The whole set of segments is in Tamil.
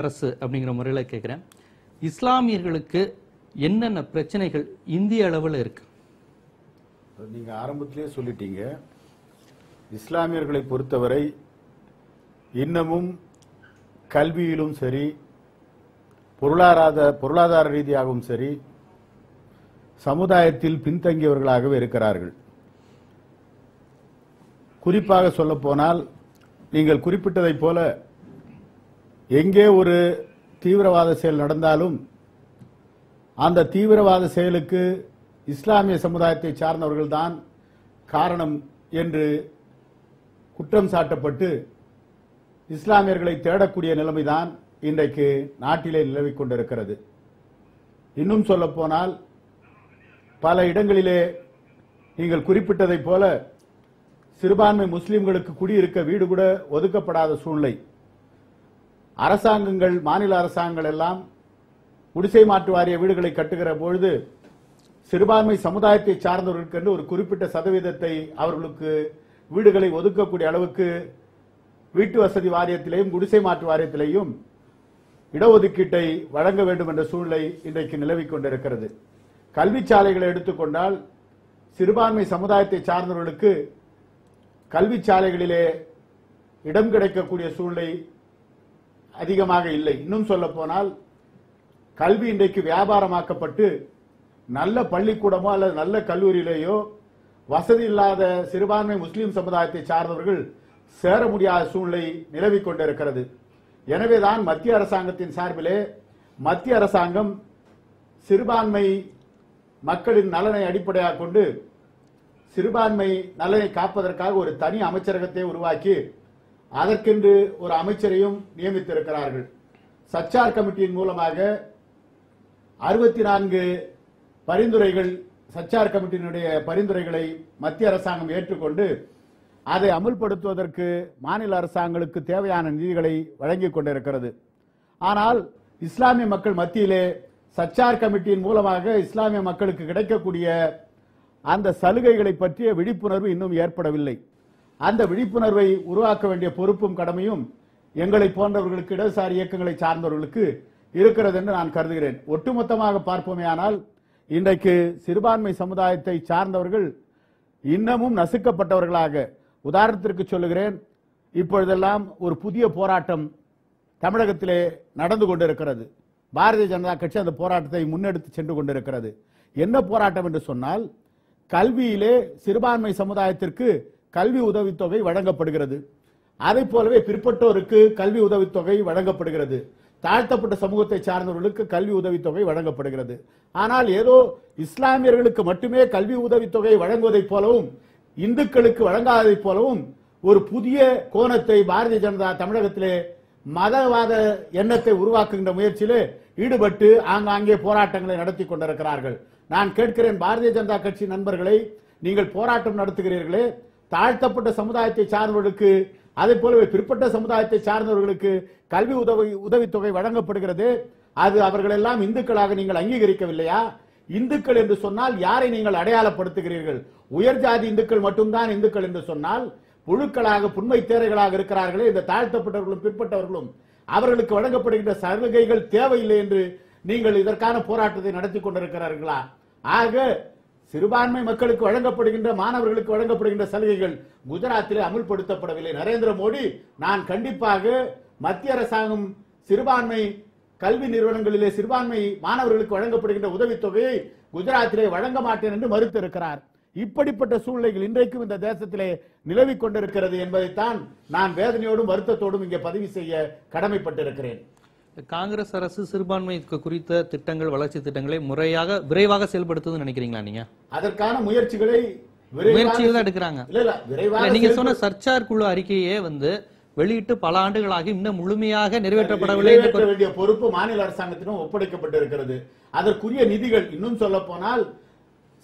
அரசு அப்படிங்கிற முறையில் கேட்குறேன் இஸ்லாமியர்களுக்கு என்னென்ன பிரச்சனைகள் இந்திய அளவில் இருக்கு? நீங்க ஆரம்பத்திலே சொல்லிட்டீங்க. இஸ்லாமியர்களை பொறுத்தவரை இன்னமும் கல்வியிலும் சரி பொருளாதார பொருளாதார ரீதியாகவும் சரி சமுதாயத்தில் பின்தங்கியவர்களாகவே இருக்கிறார்கள். குறிப்பாக சொல்லப்போனால் நீங்கள் குறிப்பிட்டதைப் போல எங்கே ஒரு தீவிரவாத செயல் நடந்தாலும் அந்த தீவிரவாத செயலுக்கு இஸ்லாமிய சமுதாயத்தை சார்ந்தவர்கள் தான் காரணம் என்று குற்றம் சாட்டப்பட்டு இஸ்லாமியர்களை தேடக்கூடிய நிலைமைதான் இன்றைக்கு நாட்டிலே நிலவிக் கொண்டிருக்கிறது. இன்னும் சொல்ல போனால் பல இடங்களிலே நீங்கள் குறிப்பிட்டதைப் போல சிறுபான்மை முஸ்லிம்களுக்கு குடியிருக்க வீடு கூட ஒதுக்கப்படாத சூழ்நிலை. அரசாங்கங்கள் மாநில அரசாங்கங்கள் எல்லாம் குடிசை மாற்று வாரிய வீடுகளை கட்டுகிற பொழுது சிறுபான்மை சமுதாயத்தை சார்ந்தவர்களுக்கு என்று ஒரு குறிப்பிட்ட சதவீதத்தை அவர்களுக்கு வீடுகளை ஒதுக்கக்கூடிய அளவுக்கு வீட்டு வசதி வாரியத்திலேயும் குடிசை மாற்று வாரியத்திலேயும் இடஒதுக்கீட்டை வழங்க வேண்டும் என்ற சூழ்நிலை இன்றைக்கு நிலவிக் கொண்டிருக்கிறது. கல்வி சாலைகளை எடுத்துக்கொண்டால் சிறுபான்மை சமுதாயத்தை சார்ந்தவர்களுக்கு கல்வி சாலைகளிலே இடம் கிடைக்கக்கூடிய சூழ்நிலை அதிகமாக இல்லை. இன்னும் சொல்ல போனால் கல்வி இன்றைக்கு வியாபாரமாக்கப்பட்டு நல்ல பள்ளிக்கூடமோ அல்லது நல்ல கல்லூரியிலேயோ வசதி இல்லாத சிறுபான்மை முஸ்லீம் சமுதாயத்தை சார்ந்தவர்கள் சேர முடியாத சூழ்நிலை நிலவிக் கொண்டிருக்கிறது. எனவேதான் மத்திய அரசாங்கத்தின் சார்பிலே மத்திய அரசாங்கம் சிறுபான்மை மக்களின் நலனை அடிப்படையாக கொண்டு சிறுபான்மை நலனை காப்பதற்காக ஒரு தனி அமைச்சரகத்தை உருவாக்கி அதற்கென்று ஒரு அமைச்சரையும் நியமித்திருக்கிறார்கள். சச்சார் கமிட்டியின் மூலமாக அறுபத்தி நான்கு பரிந்துரைகள் சச்சார் கமிட்டியினுடைய பரிந்துரைகளை மத்திய அரசாங்கம் ஏற்றுக்கொண்டு அதை அமுல்படுத்துவதற்கு மாநில அரசாங்கங்களுக்கு தேவையான நிதிகளை வழங்கிக் கொண்டிருக்கிறது. ஆனால் இஸ்லாமிய மக்கள் மத்தியிலே சச்சார் கமிட்டியின் மூலமாக இஸ்லாமிய மக்களுக்கு கிடைக்கக்கூடிய அந்த சலுகைகளை பற்றிய விழிப்புணர்வு இன்னும் ஏற்படவில்லை. அந்த விழிப்புணர்வை உருவாக்க வேண்டிய பொறுப்பும் கடமையும் எங்களை போன்றவர்களுக்கு இடதுசாரி இயக்கங்களை சார்ந்தவர்களுக்கு இருக்கிறது என்று நான் கருதுகிறேன். ஒட்டுமொத்தமாக பார்ப்போமே ஆனால் இன்றைக்கு சிறுபான்மை சமுதாயத்தை சார்ந்தவர்கள் இன்னமும் நசுக்கப்பட்டவர்களாக உதாரணத்திற்கு சொல்லுகிறேன் இப்பொழுதெல்லாம் ஒரு புதிய போராட்டம் தமிழகத்திலே நடந்து கொண்டிருக்கிறது. பாரதிய ஜனதா கட்சி அந்த போராட்டத்தை முன்னெடுத்து சென்று கொண்டிருக்கிறது. என்ன போராட்டம் என்று சொன்னால் கல்வியிலே சிறுபான்மை சமுதாயத்திற்கு கல்வி உதவித்தொகை வழங்கப்படுகிறது. அதை போலவே பிற்பட்டோருக்கு கல்வி உதவித்தொகை வழங்கப்படுகிறது. தாழ்த்தப்பட்ட சமூகத்தை சார்ந்தவர்களுக்கு கல்வி உதவித்தொகை வழங்கப்படுகிறது. ஆனால் ஏதோ இஸ்லாமியர்களுக்கு மட்டுமே கல்வி உதவித்தொகை வழங்குவதைப் போலவும் இந்துக்களுக்கு வழங்காததைப் போலவும் ஒரு புதிய கோணத்தை பாரதிய ஜனதா தமிழகத்திலே மதவாத எண்ணத்தை உருவாக்குகின்ற முயற்சியிலே ஈடுபட்டு ஆங்காங்கே போராட்டங்களை நடத்தி கொண்டிருக்கிறார்கள். நான் கேட்கிறேன் பாரதிய ஜனதா கட்சி நண்பர்களை நீங்கள் போராட்டம் நடத்துகிறீர்களே தாழ்த்தப்பட்ட சமுதாயத்தை சார்ந்தவர்களுக்கு அதே போலவே பிற்பட்ட சமுதாயத்தை சார்ந்தவர்களுக்கு கல்வி உதவி உதவித்தொகை வழங்கப்படுகிறது. அது அவர்கள் எல்லாம் இந்துக்களாக நீங்கள் அங்கீகரிக்கவில்லையா? இந்துக்கள் என்று சொன்னால் யாரை நீங்கள் அடையாளப்படுத்துகிறீர்கள்? உயர் ஜாதி இந்துக்கள் மட்டும்தான் இந்துக்கள் என்று சொன்னால் புழுக்களாக புண்மை தேரைகளாக இருக்கிறார்களே இந்த தாழ்த்தப்பட்டவர்களும் பிற்பட்டவர்களும். அவர்களுக்கு வழங்கப்படுகின்ற சலுகைகள் தேவையில்லை என்று நீங்கள் இதற்கான போராட்டத்தை நடத்தி கொண்டிருக்கிறார்களா? ஆக சிறுபான்மை மக்களுக்கு வழங்கப்படுகின்ற மாணவர்களுக்கு வழங்கப்படுகின்ற சலுகைகள் குஜராத்திலே அமுல்படுத்தப்படவில்லை. நரேந்திர மோடி நான் கண்டிப்பாக மத்திய அரசாங்கம் சிறுபான்மை கல்வி நிறுவனங்களிலே சிறுபான்மை மாணவர்களுக்கு வழங்கப்படுகின்ற உதவித்தொகையை குஜராத்திலே வழங்க மாட்டேன் என்று மறுத்திருக்கிறார். இப்படிப்பட்ட சூழ்நிலைகள் இன்றைக்கும் இந்த தேசத்திலே நிலவிக் கொண்டிருக்கிறது என்பதைத்தான் நான் வேதனையோடும் வருத்தத்தோடும் இங்கே பதிவு செய்ய கடமைப்பட்டிருக்கிறேன். காங்கிரஸ் அரசு சிறுபான்மை குறித்த திட்டங்கள் வளர்ச்சி திட்டங்களை முறையாக விரைவாக செயல்படுத்துதுன்னு நினைக்கிறீங்களா நீங்க? அதற்கான முயற்சிகளை முயற்சிகள் தான் எடுக்கிறாங்க. நீங்க சொன்ன சர்ச்சார் குழு அறிக்கையே வந்து வெளியிட்டு பல ஆண்டுகளாகி இன்னும் முழுமையாக நிறைவேற்றப்படவில்லை வேண்டிய பொறுப்பு மாநில அரசாங்கத்திடம் ஒப்படைக்கப்பட்டிருக்கிறது. அதற்குரிய நிதிகள் இன்னும் சொல்ல போனால்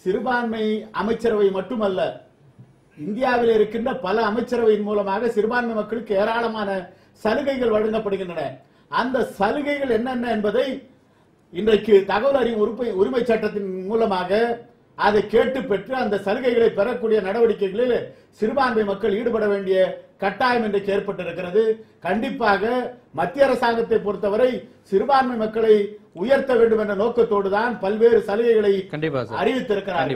சிறுபான்மை அமைச்சரவை மட்டுமல்ல இந்தியாவில் இருக்கின்ற பல அமைச்சரவையின் மூலமாக சிறுபான்மை மக்களுக்கு ஏராளமான சலுகைகள் வழங்கப்படுகின்றன. அந்த சலுகைகள் என்னென்ன என்பதை இன்றைக்கு தகவல் அறியும் உரிமை உரிமை சட்டத்தின் மூலமாக அதை கேட்டு பெற்று அந்த சலுகைகளை பெறக்கூடிய நடவடிக்கைகளில் சிறுபான்மை மக்கள் ஈடுபட வேண்டிய கட்டாயம் இன்றைக்கு ஏற்பட்டிருக்கிறது. கண்டிப்பாக மத்திய அரசாங்கத்தை பொறுத்தவரை சிறுபான்மை மக்களை உயர்த்த வேண்டும் என்ற நோக்கத்தோடு தான் பல்வேறு சலுகைகளை அறிவித்திருக்கிறார்கள்.